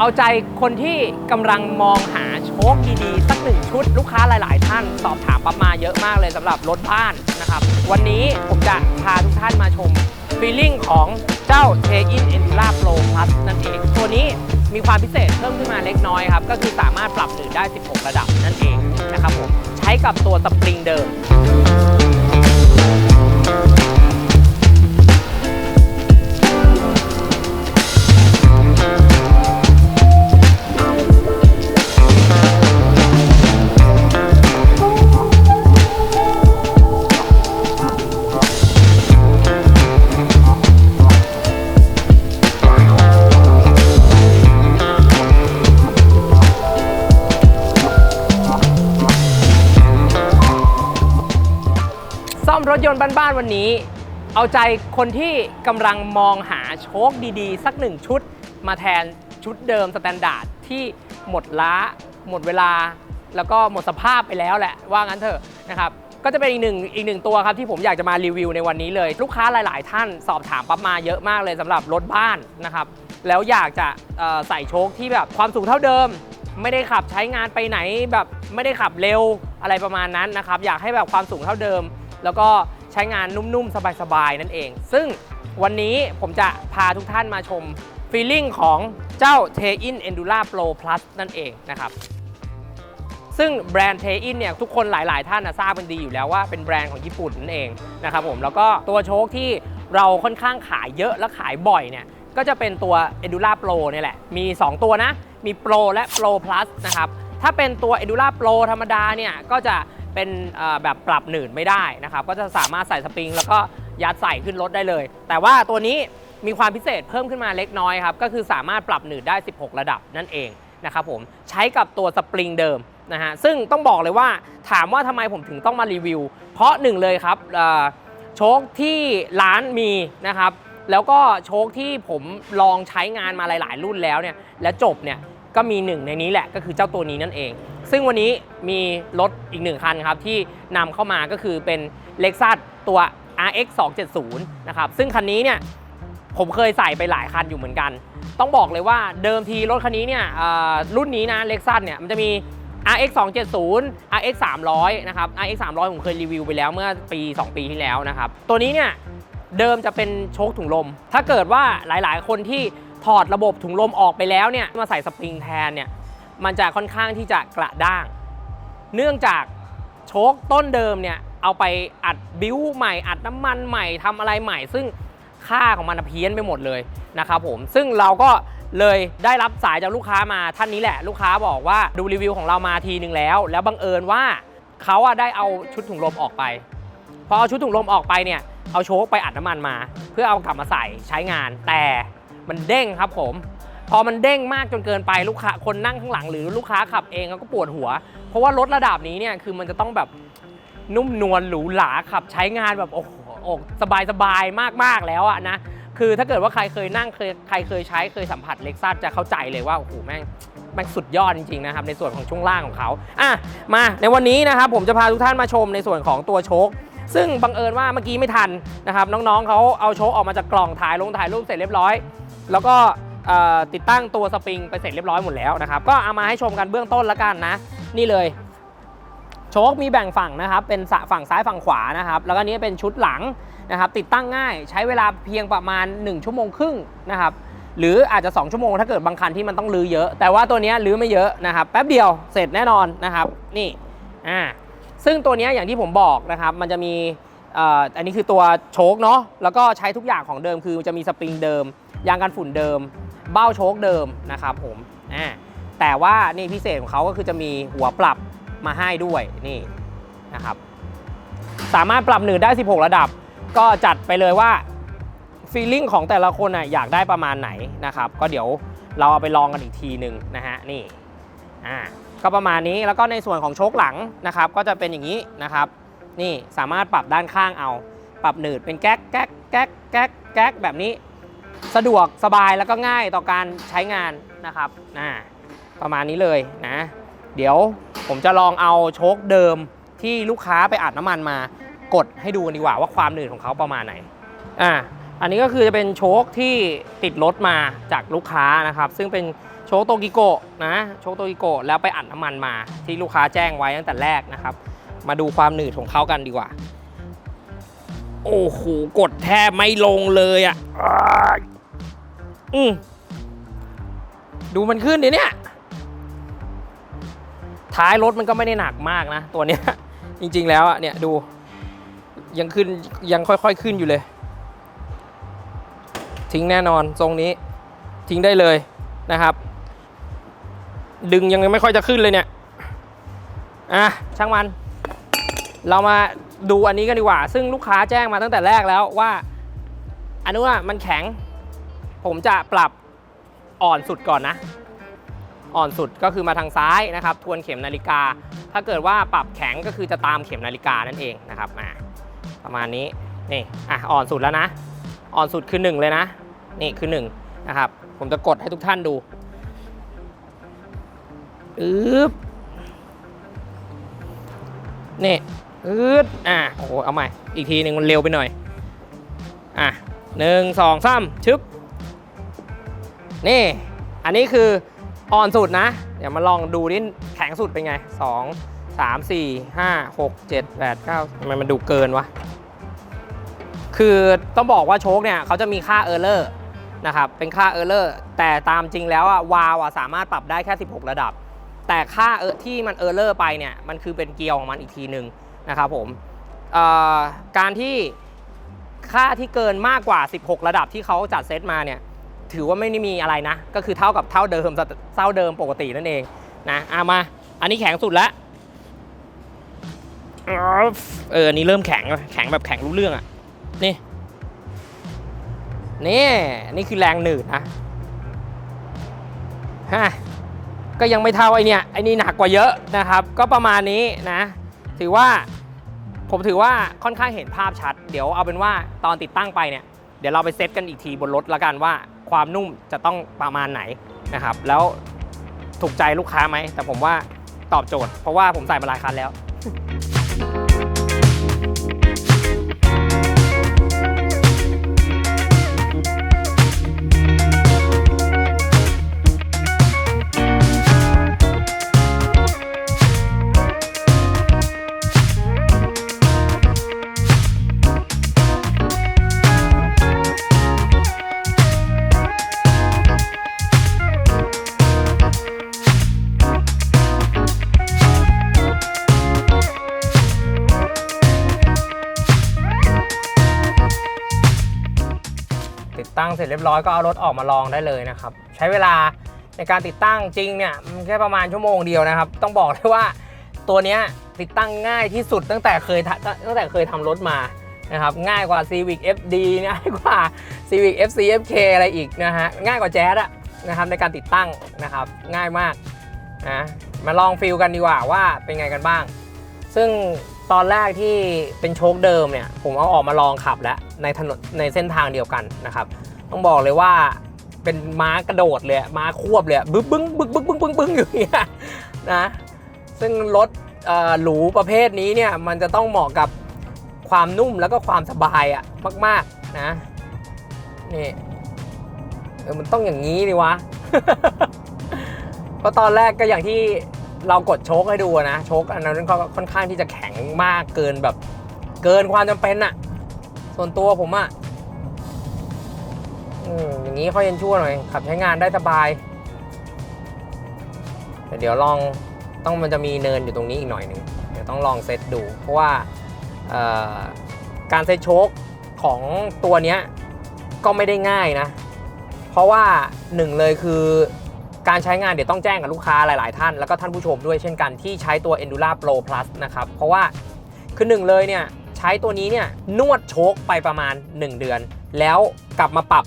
เอาใจคนที่กำลังมองหาโชคดีๆ สักหนึ่งชุดลูกค้าหลายๆ ท่านสอบถามปั๊บมาเยอะมากเลยสำหรับรถบ้านนะครับ วันนี้ผมจะพาทุกท่านมาชมฟีลลิ่งของเจ้า t a i n Endura Pro Plus นั่นเอง ตัวนี้มีความพิเศษเพิ่มขึ้นมาเล็กน้อยครับ ก็คือสามารถปรับหนืดได้ 16 ระดับนั่นเองนะครับผมใช้กับตัวสปริงเดิม วันนี้ เอาใจคนที่กำลังมองหาโชคดีๆ สักหนึ่งชุด มาแทนชุดเดิมสแตนดาร์ดที่หมดล้า หมดเวลา แล้วก็หมดสภาพไปแล้วแหละ ว่างั้นเถอะนะครับก็จะเป็นอีกหนึ่งอีกหนึ่งตัวครับที่ผมอยากจะมารีวิวในวันนี้เลย ลูกค้าหลาย ๆ ท่านสอบถามปั๊บมาเยอะมากเลยสำหรับรถบ้านนะครับแล้วอยากจะใส่โชคที่แบบความสูงเท่าเดิม ไม่ได้ขับใช้งานไปไหนแบบไม่ได้ขับเร็วอะไรประมาณนั้นนะครับอยากให้แบบความสูงเท่าเดิม แล้วก็ ใช้งานนุ่มๆ สบายๆ นั่นเอง ซึ่งวันนี้ผมจะพาทุกท่านมาชมฟีลลิ่งของเจ้า t a i n Endura Pro Plus นั่นเองนะครับ ซึ่งแบรนด์เทอินเนี่ยทุกคนหลายๆ ท่านนะทราบกันดีอยู่แล้วว่าเป็นแบรนด์ของญี่ปุ่นนั่นเองนะครับผมแล้วก็ตัวโชคที่เราค่อนข้างขายเยอะและขายบ่อยเนี่ยก็จะเป็นตัว Endura Pro เนี่ยแหละ มี 2 ตัวนะ มี Pro และ Pro Plus นะครับ ถ้าเป็นตัว Endura Pro ธรรมดาเนี่ย ก็จะ เป็นแบบปรับหนืดไม่ได้นะครับ ก็จะสามารถใส่สปริง แล้วก็ยัดใส่ขึ้นรถได้เลย แต่ว่าตัวนี้มีความพิเศษเพิ่มขึ้นมาเล็กน้อยครับ ก็คือสามารถปรับหนืดได้ 16 ระดับนั่นเองนะครับผมใช้กับตัวสปริงเดิมนะฮะซึ่งต้องบอกเลยว่าถามว่าทำไมผมถึงต้องมารีวิว เพราะหนึ่งเลยครับเอ่อโชคที่ร้านมีนะครับ แล้วก็โชคที่ผมลองใช้งานมาหลาย ๆ รุ่นแล้วเนี่ยและจบเนี่ยก็มีหนึ่งในนี้แหละก็คือเจ้าตัวนี้นั่นเอง ซึ่งวันนี้มีรถอีกหนึ่งคันครับที่นำเข้ามาก็คือเป็น Lexus ตัว RX 270นะครับซึ่งคันนี้เนี่ยผมเคยใส่ไปหลายคันอยู่เหมือนกัน ต้องบอกเลยว่าเดิมทีรถคันนี้เนี่ยรุ่นนี้นะ Lexus เนี่ยมันจะมี RX 270 RX 300นะครับ RX 300 ผมเคยรีวิวไปแล้วเมื่อปี 2 ปีที่แล้วนะครับ ตัวนี้เนี่ยเดิมจะเป็นโชคถุงลม ถ้าเกิดว่าหลายๆ คนที่ถอดระบบถุงลมออกไปแล้วเนี่ยมาใส่สปริงแทนเนี่ย มันจะค่อนข้างที่จะกระด้าง เนื่องจากโชคต้นเดิมเนี่ยเอาไปอัดบิ้วใหม่อัดน้ำมันใหม่ทำอะไรใหม่ ซึ่งค่าของมันเพี้ยนไปหมดเลยนะครับผมซึ่งเราก็เลยได้รับสายจากลูกค้ามาท่านนี้แหละ ลูกค้าบอกว่าดูรีวิวของเรามาทีนึงแล้ว แล้วบังเอิญว่าเขาอะได้เอาชุดถุงลมออกไปพอเอาชุดถุงลมออกไปเนี่ยเอาโชคไปอัดน้ำมันมา เพื่อเอากลับมาใส่ใช้งานแต่มันเด้งครับผม พอมันเด้งมากจนเกินไปลูกค้าคนนั่งข้างหลังหรือลูกค้าขับเองเขาก็ปวดหัว เพราะว่ารถระดับนี้เนี่ยคือมันจะต้องแบบนุ่มนวลหรูหราขับใช้งานแบบโอ้โหอกสบายสบายมากๆแล้วอะนะคือถ้าเกิดว่าใครเคยนั่งเคยใครเคยใช้เคยสัมผัสเล็กซัสจะเข้าใจเลยว่าโอ้โหแม่งแม่งสุดยอดจริงๆนะครับในส่วนของช่วงล่างของเขาอะมาในวันนี้นะครับผมจะพาทุกท่านมาชมในส่วนของตัวโชคซึ่งบังเอิญว่าเมื่อกี้ไม่ทันนะครับน้องๆเขาเอาโชคออกมาจากกล่องถ่ายลงถ่ายรูปเสร็จเรียบร้อย แล้วก็ ติดตั้งตัวสปริงไปเสร็จเรียบร้อยหมดแล้วนะครับ ก็เอามาให้ชมกันเบื้องต้นล้วกันนะ นี่เลย โชคมีแบ่งฝั่งนะครับ เป็นสะฝั่งซ้ายฝั่งขวานะครับ แล้วก็นี้เป็นชุดหลังนะครับ ติดตั้งง่ายใช้เวลาเพียงประมาณ 1 ชั่วโมงครึ่งนะครับ หรืออาจจะ 2 ชั่วโมงถ้าเกิดบางคันที่มันต้องรื้อเยอะ แต่ว่าตัวนี้ยรื้อไม่เยอะนะครับ แป๊บเดียวเสร็จแน่นอนนะครับ นี่ อ่า ซึ่งตัวนี้อย่างที่ผมบอกนะครับ มันจะมีอันนี้คือตัวโชคเนาะ แล้วก็ใช้ทุกอย่างของเดิมคือจะมีสปริงเดิม ยางกันฝุ่นเดิม เบ้าโชคเดิมนะครับผมอ่าแต่ว่านี่พิเศษของเขาก็คือจะมีหัวปรับมาให้ด้วยนี่นะครับสามารถปรับหนืดได้ 16 ระดับ ก็จัดไปเลยว่าฟีลลิ่งของแต่ละคนน่ะอยากได้ประมาณไหนนะครับ ก็เดี๋ยวเราเอาไปลองกันอีกทีหนึ่งนะฮะนี่อ่าก็ประมาณนี้แล้วก็ในส่วนของโชคหลังนะครับ ก็จะเป็นอย่างนี้นะครับ นี่สามารถปรับด้านข้างเอา ปรับหนืดเป็นแก๊กแก๊กแก๊กแก๊กแก๊กแบบนี้ สะดวกสบายแล้วก็ง่ายต่อการใช้งานนะครับอ่าประมาณนี้เลยนะ เดี๋ยวผมจะลองเอาโชคเดิมที่ลูกค้าไปอัดน้ำมันมา กดให้ดูกันดีกว่าว่าความหนืดของเขาประมาณไหนอ่าอันนี้ก็คือจะเป็นโชคที่ติดรถมาจากลูกค้านะครับ ซึ่งเป็นโชคโตกิโกะนะโชคโตกิโกะแล้วไปอัดน้ำมันมาที่ลูกค้าแจ้งไว้ตั้งแต่แรกนะครับ มาดูความหนืดของเขากันดีกว่า โอ้โห กดแทบไม่ลงเลยอะ่ะอ้ายอืมดูมันขึ้นดิเนี่ย ท้ายรถมันก็ไม่ได้หนักมากนะ ตัวเนี้ย จริง ๆ แล้วอะเนี่ยดู ยังขึ้นยังค่อย ๆ ขึ้นอยู่เลย ทิ้งแน่นอนทรงนี้ ทิ้งได้เลยนะครับ ดึงยังไม่ค่อยจะขึ้นเลยเนี่ย อะ ช่างมัน เรามาดูอันนี้กันดีกว่า ซึ่งลูกค้าแจ้งมาตั้งแต่แรกแล้วว่า อันนู้นอะมันแข็ง ผมจะปรับอ่อนสุดก่อนนะ อ่อนสุดก็คือมาทางซ้ายนะครับ ทวนเข็มนาฬิกา ถ้าเกิดว่าปรับแข็งก็คือจะตามเข็มนาฬิกานั่นเองนะครับอะประมาณนี้นี่อะอ่อนสุดแล้วนะ อ่อนสุดคือ 1 เลยนะ นี่คือ1นะครับ ผมจะกดให้ทุกท่านดูอึ๊บนี่ อืดอะโอ้โหเอาใหม่ อีกทีหนึ่งมันเร็วไปหน่อย อะหนึ่งสองสามชึบนี่ อันนี้คืออ่อนสุดนะ เดี๋ยวมาลองดูนี่แข็งสุดเป็นไงสองสามสี่ห้าหกเจ็ดแปดเก้าทำไมมันดูเกินวะ คือต้องบอกว่าโชคเนี่ยเขาจะมีค่าเออร์เลอร์นะครับ เป็นค่าเออร์เลอร์แต่ตามจริงแล้วอะวาวอะสามารถปรับได้แค่ 16 ระดับ แต่ค่าเออที่มันเออร์เลอร์ไปเนี่ย มันคือเป็นเกียร์ของมันอีกทีหนึ่ง นะครับผมการที่ค่าที่เกินมากกว่า 16 ระดับที่เขาจัดเซตมาเนี่ยถือว่าไม่ได้มีอะไรนะ ก็คือเท่ากับเท่าเดิมเท่าเดิมปกตินั่นเองนะอะมา อันนี้แข็งสุดแล้วเอออันนี้เริ่มแข็งแล้วแข็งแบบแข็งรู้เรื่องอะนี่นี่นี่คือแรงหนืดนะฮะก็ยังไม่เท่าไอเนี่ยไอนี่หนักกว่าเยอะนะครับ ก็ประมาณนี้นะ ถือว่าผมถือว่าค่อนข้างเห็นภาพชัด เดี๋ยวเอาเป็นว่าตอนติดตั้งไปเนี่ย เดี๋ยวเราไปเซตกันอีกทีบนรถละกันว่าความนุ่มจะต้องประมาณไหนนะครับ แล้วถูกใจลูกค้าไหม แต่ผมว่าตอบโจทย์ เพราะว่าผมใส่มาหลายคันแล้ว เสร็จเรียบร้อยก็เอารถออกมาลองได้เลยนะครับ ใช้เวลาในการติดตั้งจริงเนี่ยมันแค่ประมาณชั่วโมงเดียวนะครับ ต้องบอกเลยว่าตัวนี้ติดตั้งง่ายที่สุดตั้งแต่เคยตั้งแต่เคยทำรถมานะครับง่ายกว่า Civic FD ง่ายกว่า Civic FC FK อะไรอีกนะฮะง่ายกว่าแจ๊สอะนะครับในการติดตั้งนะครับง่ายมากนะมาลองฟิลกันดีกว่าว่าเป็นไงกันบ้าง ซึ่งตอนแรกที่เป็นโชคเดิมเนี่ยผมเอาออกมาลองขับแล้วในถนนในเส้นทางเดียวกันนะครับ ต้องบอกเลยว่าเป็นม้ากระโดดเลยม้าควบเลยบึ้งบึ้งบึ้งบึ้งบึ้งบึ้งบึ้งอยู่อย่างเงี้ยนะซึ่งรถหรูประเภทนี้เนี่ยมันจะต้องเหมาะกับความนุ่มแล้วก็ความสบายอะมาก ๆนะนี่เออมันต้องอย่างนี้ดิวะเพราะตอนแรกก็อย่างที่เรากดโชคให้ดูนะโชคอันนั้นก็ค่อนข้างที่จะแข็งมากเกินแบบ เกินความจำเป็นอะส่วนตัวผมอะ อย่างนี้ค่อยยังชั่วหน่อยขับใช้งานได้สบายแต่เดี๋ยวลองต้องมันจะมีเนินอยู่ตรงนี้อีกหน่อยหนึ่งเดี๋ยวต้องลองเซตดู เพราะว่าการเซตโชคของตัวเนี้ยก็ไม่ได้ง่ายนะ เพราะว่าหนึ่งเลยคือการใช้งานเดี๋ยวต้องแจ้งกับลูกค้าหลาย ๆ ท่าน แล้วก็ท่านผู้ชมด้วยเช่นกันที่ใช้ตัว Endura Pro Plus นะครับ เพราะว่าคือหนึ่งเลยเนี่ยใช้ตัวนี้เนี่ยนวดโชคไปประมาณ 1 เดือน แล้วกลับมาปรับ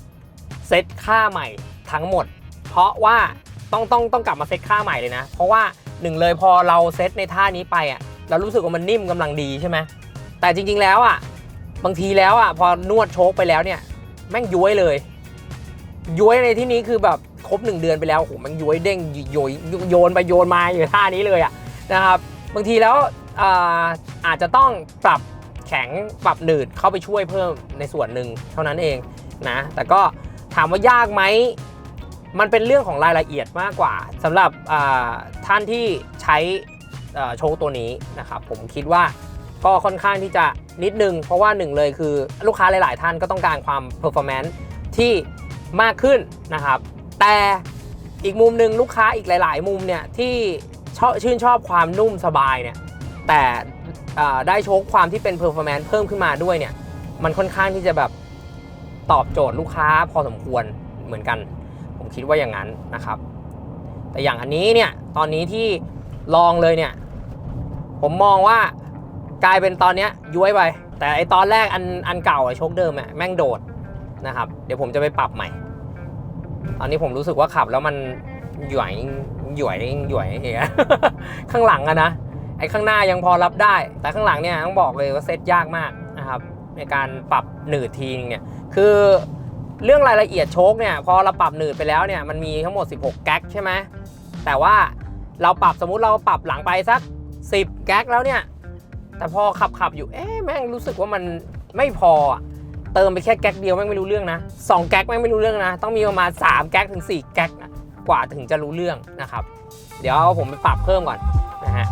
เซตค่าใหม่ทั้งหมด เพราะว่าต้องต้องต้องกลับมาเซตค่าใหม่เลยนะ เพราะว่าหนึ่งเลยพอเราเซตในท่านี้ไปอะเรารู้สึกว่ามันนิ่มกำลังดีใช่ไหมแต่จริงๆแล้วอะบางทีแล้วอะพอนวดโชคไปแล้วเนี่ยแม่งย้วยเลย ย้วยในที่นี้คือแบบครบหนึ่งเดือนไปแล้วโอ้โหมันย้วยเด้งโยยโยนไปโยนมาอยู่ท่านี้เลยอะนะครับบางทีแล้วอาอาจจะต้องปรับแข็งปรับหนืดเข้าไปช่วยเพิ่มในส่วนหนึ่งเท่านั้นเองนะแต่ก็ ถามว่ายากไหมมันเป็นเรื่องของรายละเอียดมากกว่าสำหรับท่านที่ใช้โชว์ตัวนี้นะครับผมคิดว่าก็ค่อนข้างที่จะนิดนึง เพราะว่าหนึ่งเลยคือลูกค้าหลาย ๆ ท่านก็ต้องการความ performance ที่มากขึ้นนะครับ แต่อีกมุมหนึ่งลูกค้าอีกหลาย ๆ มุมเนี่ยที่ชอบชื่นชอบความนุ่มสบายเนี่ยแต่ได้โชคความที่เป็น performance เพิ่มขึ้นมาด้วยเนี่ยมันค่อนข้างที่จะแบบ ตอบโจทย์ลูกค้าพอสมควรเหมือนกัน ผมคิดว่าอย่างนั้นนะครับ แต่อย่างอันนี้เนี่ยตอนนี้ที่ลองเลยเนี่ย ผมมองว่ากลายเป็นตอนเนี้ยย้วยไป แต่ไอตอนแรกอันอันเก่าอะโชคเดิมอะแม่งโดดนะครับเดี๋ยวผมจะไปปรับใหม่ ตอนนี้ผมรู้สึกว่าขับแล้วมันหย่วยหย่วยหย่วยอยเงี้ยข้างหลังอะนะไอข้างหน้ายังพอรับได้ แต่ข้างหลังเนี่ยต้องบอกเลยว่าเซตยากมาก ในการปรับหนืดทีนึงเนี่ยคือเรื่องรายละเอียดโชคเนี่ยพอเราปรับหนืดไปแล้วเนี่ยมันมีทั้งหมด 16 แก๊กใช่ไหมแต่ว่าเราปรับสมมุติเราปรับหลังไปสัก 10 แก๊กแล้วเนี่ยแต่พอขับขับอยู่เอ๊ะแม่งรู้สึกว่ามันไม่พอเติมไปแค่แก๊กเดียวแม่งไม่รู้เรื่องนะสองแก๊กแม่งไม่รู้เรื่องนะ ต้องมีประมาณ 3 แก๊กถึง 4 แก๊กกว่าถึงจะรู้เรื่องนะครับ เดี๋ยวผมไปปรับเพิ่มก่อนนะฮะ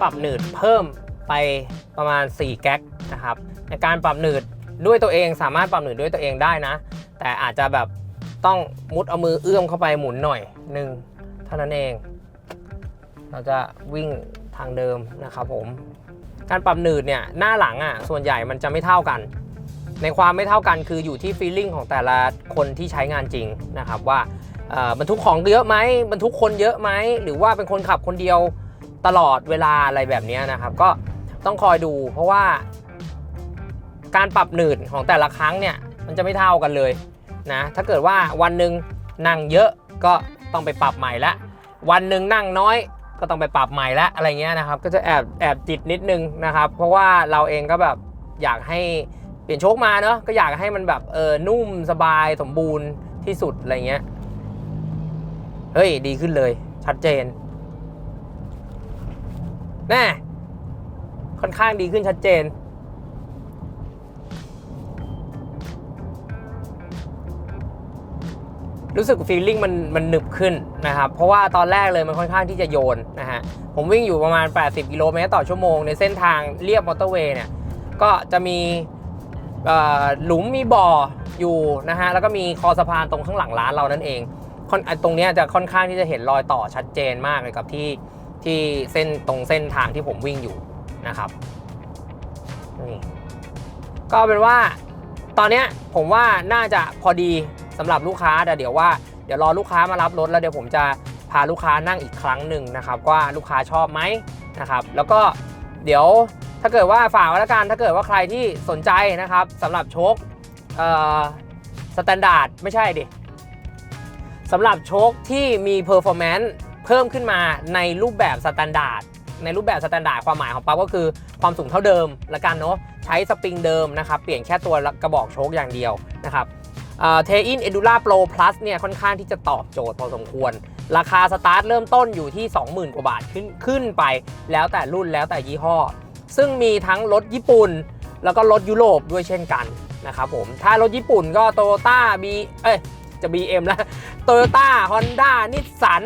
ปรับหนืดเพิ่มไปประมาณ 4 แก๊กนะครับในการปรับหนืดด้วยตัวเองสามารถปรับหนืดด้วยตัวเองได้นะ แต่อาจจะแบบต้องมุดเอามือเอื้อมเข้าไปหมุนหน่อยหนึ่งเท่านั้นเอง เราจะวิ่งทางเดิมนะครับผม การปรับหนืดเนี่ยหน้าหลังอะส่วนใหญ่มันจะไม่เท่ากัน ในความไม่เท่ากันคืออยู่ที่ฟีลลิ่งของแต่ละคนที่ใช้งานจริงนะครับว่าบรรทุกของเยอะไหมบรรทุกคนเยอะไหมหรือว่าเป็นคนขับคนเดียว ตลอดเวลาอะไรแบบนี้นะครับ ก็ต้องคอยดู เพราะว่าการปรับหนืดของแต่ละครั้งเนี่ยมันจะไม่เท่ากันเลยนะถ้าเกิดว่าวันหนึ่งนั่งเยอะก็ต้องไปปรับใหม่ละวันหนึ่งนั่งน้อยก็ต้องไปปรับใหม่ละอะไรเงี้ยนะครับ ก็จะแอบแอบจิตนิดนึงนะครับ เพราะว่าเราเองก็แบบอยากให้เปลี่ยนโชคมาเนอะก็อยากให้มันแบบเออนุ่มสบายสมบูรณ์ที่สุดอะไรเงี้ยเฮ้ยดีขึ้นเลยชัดเจน แน่ค่อนข้างดีขึ้นชัดเจน รู้สึกฟีลลิ่งมันมันหนึบขึ้นนะครับ เพราะว่าตอนแรกเลยมันค่อนข้างที่จะโยนนะฮะ ผมวิ่งอยู่ประมาณ 80 กิโลเมตรต่อชั่วโมงในเส้นทางเรียบมอเตอร์เวย์เนี่ย ก็จะมีหลุมมีบ่ออยู่นะฮะ แล้วก็มีคอสะพานตรงข้างหลังร้านเรานั่นเองตรงเนี้ยจะค่อนข้างที่จะเห็นรอยต่อชัดเจนมากเลยกับที่ ที่เส้นตรงเส้นทางที่ผมวิ่งอยู่นะครับนี่ก็เป็นว่าตอนนี้ผมว่าน่าจะพอดีสำหรับลูกค้าแต่เดี๋ยวว่าเดี๋ยวรอลูกค้ามารับรถแล้วเดี๋ยวผมจะพาลูกค้านั่งอีกครั้งหนึ่งนะครับว่าลูกค้าชอบไหมนะครับแล้วก็เดี๋ยวถ้าเกิดว่าฝากไว้แล้วกันถ้าเกิดว่าใครที่สนใจนะครับสำหรับโชคสแตนดาร์ดไม่ใช่ดิสำหรับโชคที่มีเพอร์ฟอร์แมนซ์ พิ่มขึ้นมาในรูปแบบสแตนดาร์ดในรูปแบบสแตนดาร์ดความหมายของปั๊บก็คือความสูงเท่าเดิมละกันเนาะใช้สปริงเดิมนะครับ เปลี่ยนแค่ตัวกระบอกโชคอย่างเดียวนะครับเทอินเอดูล่าโปรพลัสเนี่ยค่อนข้างที่จะตอบโจทย์พอสมควร ราคาสตาร์ทเริ่มต้นอยู่ที่ 20,000 กว่าบาทขึ้นขึ้นไป แล้วแต่รุ่นแล้วแต่ยี่ห้อ ซึ่งมีทั้งรถญี่ปุ่น แล้วก็รถยุโรปด้วยเช่นกันนะครับผม ถ้ารถญี่ปุ่นก็โตโยต้าบีเอ้ยจะ BM แล้วโตโยต้าฮอนด้านิสสัน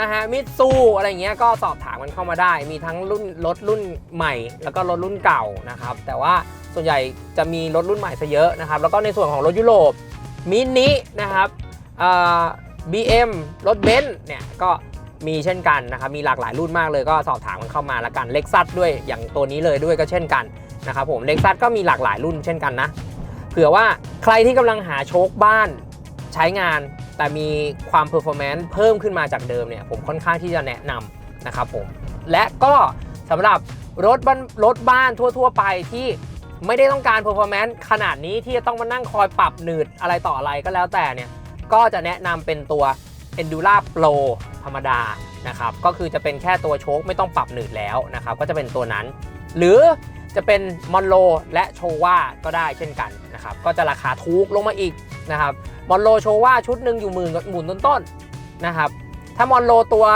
นะฮะมิตซูอะไรเงี้ยก็สอบถามกันเข้ามาได้ มีทั้งรุ่นรถรุ่นใหม่ แล้วก็รถรุ่นเก่านะครับแต่ว่าส่วนใหญ่จะมีรถรุ่นใหม่ซะเยอะนะครับแล้วก็ในส่วนของรถยุโรปมินินะครับอ่า BM รถเบนซ์เนี่ยก็มีเช่นกันนะครับมีหลากหลายรุ่นมากเลยก็สอบถามกันเข้ามาละกันเล็กซัสด้วยอย่างตัวนี้เลยด้วยก็เช่นกันนะครับผมเล็กซัสก็มีหลากหลายรุ่นเช่นกันนะเผื่อว่าใครที่กำลังหาโชคบ้านใช้งาน แต่มีความเพอร์ฟอร์แมนซ์เพิ่มขึ้นมาจากเดิมเนี่ยผมค่อนข้างที่จะแนะนำนะครับผม และก็สำหรับรถบ้านรถบ้านทั่ว ๆ ไปที่ไม่ได้ต้องการเพอร์ฟอร์แมนซ์ขนาดนี้ที่จะต้องมานั่งคอยปรับหนืดอะไรต่ออะไรก็แล้วแต่เนี่ย ก็จะแนะนำเป็นตัว Endura Pro ธรรมดานะครับ ก็คือจะเป็นแค่ตัวโชคไม่ต้องปรับหนืดแล้วนะครับ ก็จะเป็นตัวนั้น หรือจะเป็นมอนโลและโชว่าก็ได้เช่นกันนะครับ ก็จะราคาถูกลงมาอีกนะครับ มอนโลโชว่าชุดหนึ่งอยู่หมื่นหมื่นต้นๆนะครับ ถ้ามอนโลตัว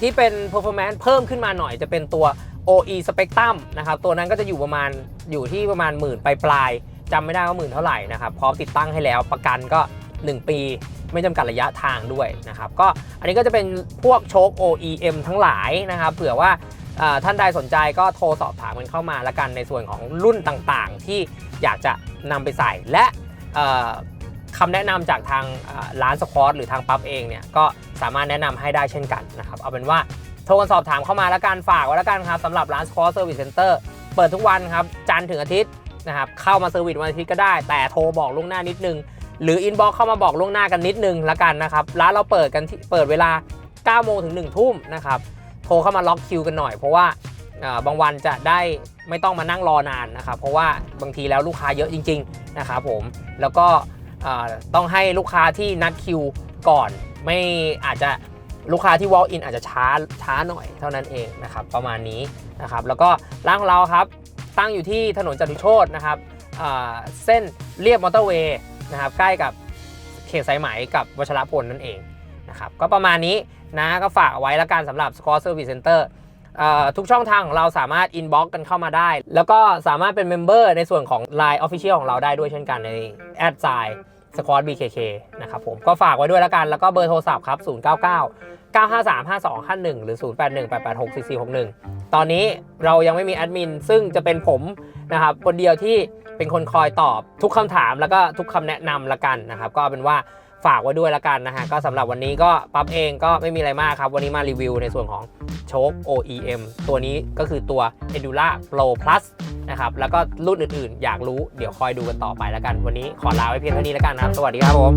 ที่เป็น performance เพิ่มขึ้นมาหน่อยจะเป็นตัว OE Spectrum นะครับ ตัวนั้นก็จะอยู่ประมาณอยู่ที่ประมาณหมื่นปลายปลายจำไม่ได้ว่าหมื่นเท่าไหร่นะครับพร้อมติดตั้งให้แล้วประกันก็ 1 ปี ไม่จำกัดระยะทางด้วยนะครับ ก็อันนี้ก็จะเป็นพวกโชค OEM ทั้งหลายนะครับเผื่อว่าท่านใดสนใจก็โทรสอบถามกันเข้ามาละกันในส่วนของรุ่นต่างๆ ที่อยากจะนำไปใส่และ คำแนะนำจากทางร้านสควอตหรือทางปั๊บเองเนี่ยก็สามารถแนะนำให้ได้เช่นกันนะครับเอาเป็นว่าโทรกันสอบถามเข้ามาแล้วกันฝากไว้แล้วกันครับสำหรับร้านสควอตเซอร์วิสเซ็นเตอร์เปิดทุกวันครับจันทร์ถึงอาทิตย์นะครับเข้ามาเซอร์วิสวันอาทิตย์ก็ได้ แต่โทรบอกล่วงหน้านิดนึง หรืออินบ็อกเข้ามาบอกล่วงหน้ากันนิดนึงละกันนะครับร้านเราเปิดกันเปิดเวลา9โมงถึง1ทุ่มนะครับโทรเข้ามาล็อกคิวกันหน่อยเพราะว่าบางวันจะได้ไม่ต้องมานั่งรอนานนะครับเพราะว่าบางทีแล้วลูกค้าเยอะจริงๆนะครับผมแล้วก็ ต้องให้ลูกค้าที่นัดคิวก่อน ไม่อาจจะลูกค้าที่ walk in อาจจะช้าช้าหน่อยเท่านั้นเองนะครับประมาณนี้นะครับแล้วก็ร้านของเราครับตั้งอยู่ที่ถนนจตุโชตนะครับเส้นเรียบมอเตอร์เวย์นะครับใกล้กับเขตสายไหมกับวชรพลนั่นเองนะครับก็ประมาณนี้นะก็ฝากเอาไว้แล้วกันสำหรับ Score Service Center เอ่อ ทุกช่องทางของเราสามารถ inbox กันเข้ามาได้ แล้วก็สามารถเป็นเมมเบอร์ในส่วนของ Line Official ของเราได้ด้วยเช่นกันในแอดไซน์ Squad BKK นะครับผมก็ฝากไว้ด้วยแล้วกัน แล้วก็เบอร์โทรศัพท์ครับ 099 953 5251 หรือ 081 886 4461 ตอนนี้เรายังไม่มีแอดมินซึ่งจะเป็นผมนะครับคนเดียวที่เป็นคนคอยตอบทุกคำถามแล้วก็ทุกคำแนะนำละกันนะครับก็เอาเป็นว่าฝากไว้ด้วยละกันนะฮะก็สำหรับวันนี้ก็ปั๊บเองก็ไม่มีอะไรมากครับ วันนี้มารีวิวในส่วนของ โชค OEM ตัวนี้ก็คือตัว Endura Pro Plus นะครับแล้วก็รุ่นอื่นๆ อยากรู้เดี๋ยวคอยดูกันต่อไปแล้วกัน วันนี้ขอลาไว้เพียงเท่านี้แล้วกันนะครับ สวัสดีครับผม